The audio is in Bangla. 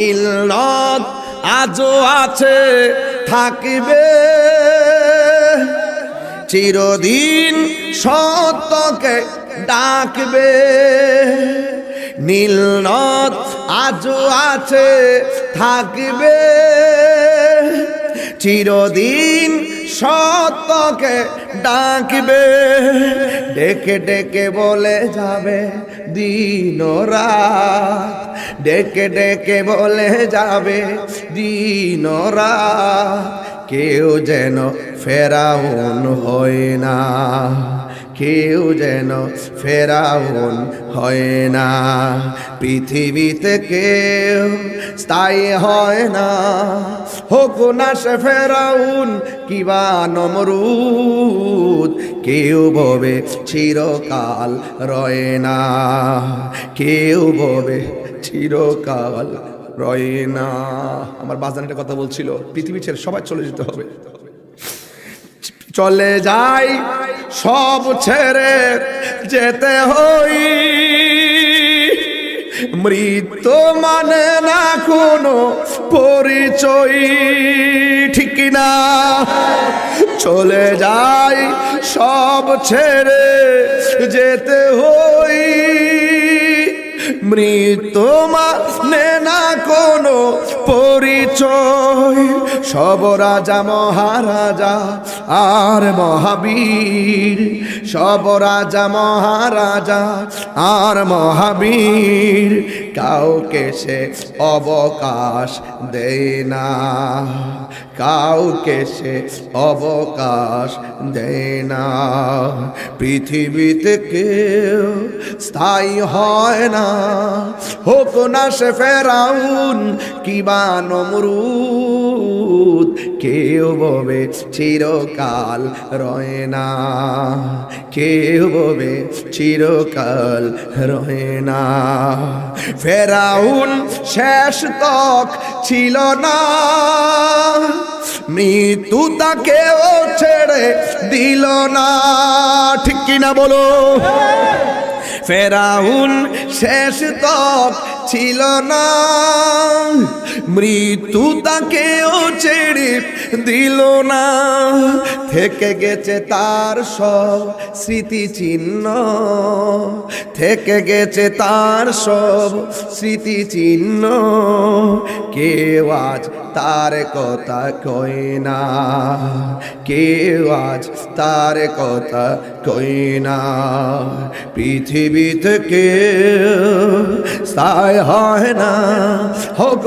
নীলনদ আজও আছে, থাকিবে। চিরদিন সত্যকে ডাকবে। নীলনদ আজও আছে, থাকবে। চিরদিন সত্যকে ডাকবে। ডেকে ডেকে বলে যাবে দিন রাত ডেকে ডেকে বলে যাবে দিন ও রাত কেউ যেন ফেরাউন হয় না, কেউ যেন ফেরাউন হয় না। পৃথিবীতে কেউ স্থায়ী হয় না। হোক না সে ফেরাউন কিবা নমরুদ, কেউ ববে চিরকাল রয় না। কেউ ববে চিরকাল রয় না। আমার বাজানটা কথা বলছিল, পৃথিবী ছেড়ে সবাই চলে যেতে হবে। চলে যাই, সব ছেড়ে যেতে হই। মৃত্যু মানে না কোনো পরিচয়, ঠিক না? চলে যাই, সব ছেড়ে যেতে হই। মৃত্যু মানে না কোনো পরিচয়। সব রাজা, মহারাজা আর মহাবীর। সব রাজা, মহারাজা আর মহাবীর। কাউকে সে অবকাশ দেয় না। কাউকে সে অবকাশ দেয় না। পৃথিবীতে কেউ স্থায়ী হয় না। হোক না সে ফেরাউন কিবা নমরুদ কেউ ববে চিরকাল রয় না। কেউ ববে চিরকাল রয় না। ফেরাউন শেষ তক ছিল না। মৃত্যু তাকেও ছেড়ে দিল না। ঠিক কিনা বলো? ফেরাউন শেষ তক ছিল না। মৃত্যু তাকেও ছেড়ে দিল না। থেকে গেছে তার সব স্মৃতি চিহ্ন থেকে গেছে তার সব স্মৃতি চিহ্ন কেউ আজ তার কথা কয় না। কেউ আজ তার কথা কই না। পৃথিবীতে কেউ সায় হয় না। হোক